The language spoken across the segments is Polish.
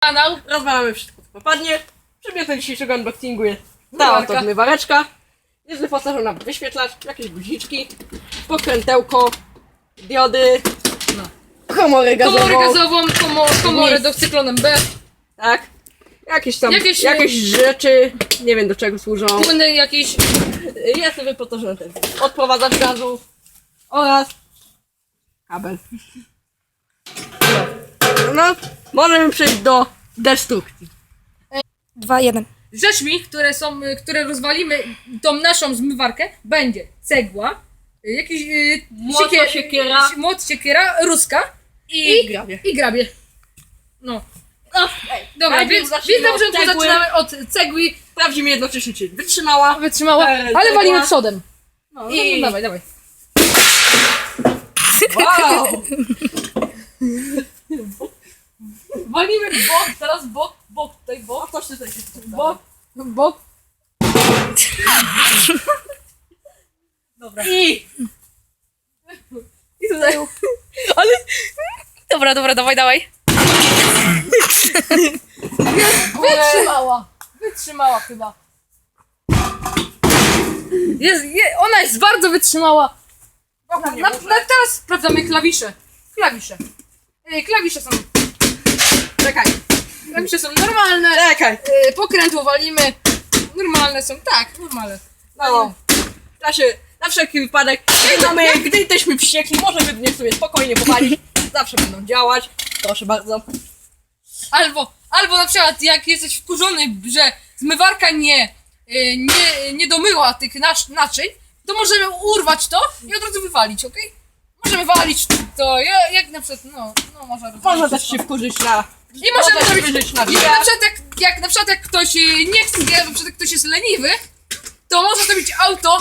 kanał. Rozwalamy wszystko, co popadnie. Przedmiotem dzisiejszego unboxingu jest ta Zmywarka. oto zmywareczka. Jest wyposażona w wyświetlacz, jakieś guziczki, pokrętełko, diody, No. komorę gazową, Komorę gazową, komo, komorę do cyklonem B. tak? Jakieś tam, Jakieś- jakieś, rzeczy, nie wiem do czego służą. Płyny jakieś. Jest wyposażony ten odprowadzacz gazu oraz kabel. No, możemy przejść do destrukcji. Dwa, jeden. Rzeczmi, które są, y, które rozwalimy tą naszą zmywarkę, będzie cegła, y, jakiś y, Młot, siekier- siekiera. si- młot, siekiera, ruska I grabie. i grabie. No. No, Dobra, więc, na od początku cegły. zaczynamy od cegły. Sprawdzimy jednocześnie, czy wytrzymała. Wytrzymała, E, ale cegła. walimy przodem. No, no, I- no dawaj, dawaj. Wow! Walimy w bok, teraz bok, bok, tutaj bok, O, coś tutaj się bok, bok. Dobra. I... I tutaj... Ale... Dobra, dobra, dawaj, dawaj. Wytrzymała! Wytrzymała chyba. Jest, je, ona jest bardzo wytrzymała. Na, na, na, teraz sprawdzamy klawisze. Klawisze. Klawisze są. Czekaj, Klawisze są normalne. czekaj. E, pokrętło walimy. Normalne są, tak, normalne. No. Na, się, na wszelki wypadek, mamy, gdy jesteśmy wściekli, możemy w nie sobie spokojnie powalić. Zawsze będą działać. Proszę bardzo. Albo, albo na przykład jak jesteś wkurzony, że zmywarka nie, e, nie, nie domyła tych nasz, naczyń, to możemy urwać to i od razu wywalić, okej? Możemy walić to, ja- jak na przykład, no, no może Można też się wkurzyć na... I możemy Można zrobić, na i na przykład jak, jak na przykład jak ktoś e, nie chce, jak na przykład jak ktoś jest leniwy, to można zrobić auto,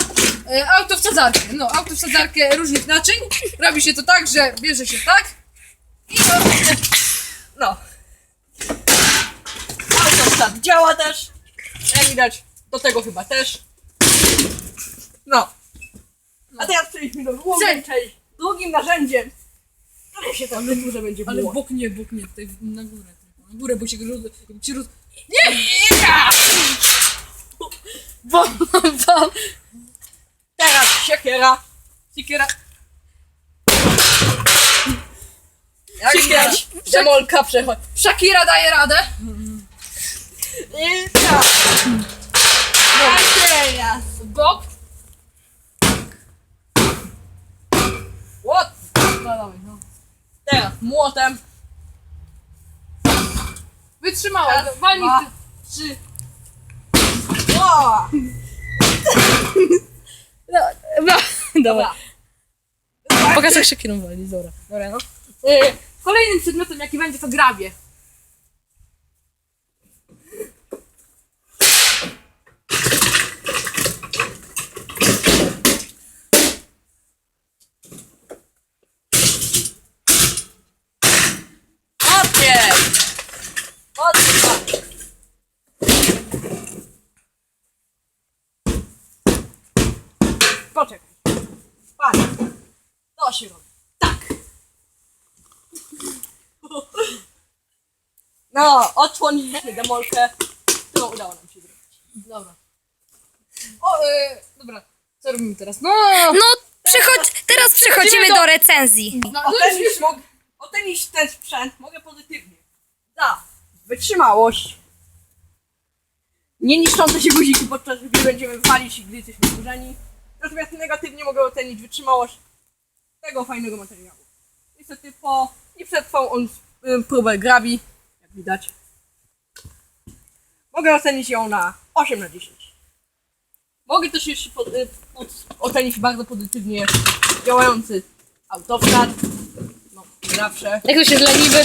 e, auto w sadzarkę, no, auto w sadzarkę różnych naczyń, robi się to tak, że bierze się tak i robi się, No. Autostat działa też. Jak widać, do tego chyba też. No. A teraz przejdźmy do drugiej części. Drugim narzędziem, które się tam wydłuże będzie ale było. bok nie, bok nie, tutaj na górę, tylko. na górę, bo się roz, się roz... Bo, bo. Teraz siekiera. Siekiera, Jak Siekiera. widać, demolka przechodzi. Shakira daje radę, I tak. Młotem. Wytrzymała, Raz, walnij dwa. trzy, O! No, no. Dobra. Pokaż jak Shakirą wali, dobra. Dobra, no. E, Kolejnym przedmiotem, jaki będzie, to grabie. Okej. Odpad. Poczekaj. Patrz. To się robi. Tak. No, odsłoniliśmy demolkę, którą udało nam się zrobić. Dobra. O, e, dobra. Co robimy teraz? No, No, przechodź, teraz przechodzimy do- do recenzji. no, no już, Ocenić, już, mog, ocenić ten sprzęt mogę pozytywnie. Za wytrzymałość. Nie niszczące się guziki podczas gdy będziemy walić i gdy jesteśmy wkurzeni. Natomiast negatywnie mogę ocenić wytrzymałość tego fajnego materiału. Niestety po nie przetrwał on próbę grabi, jak widać. Mogę ocenić ją na 8 na 10. Mogę też jeszcze pod, y, pod, ocenić bardzo pozytywnie działający autostat. No, zawsze. Jak ktoś jest leniwy,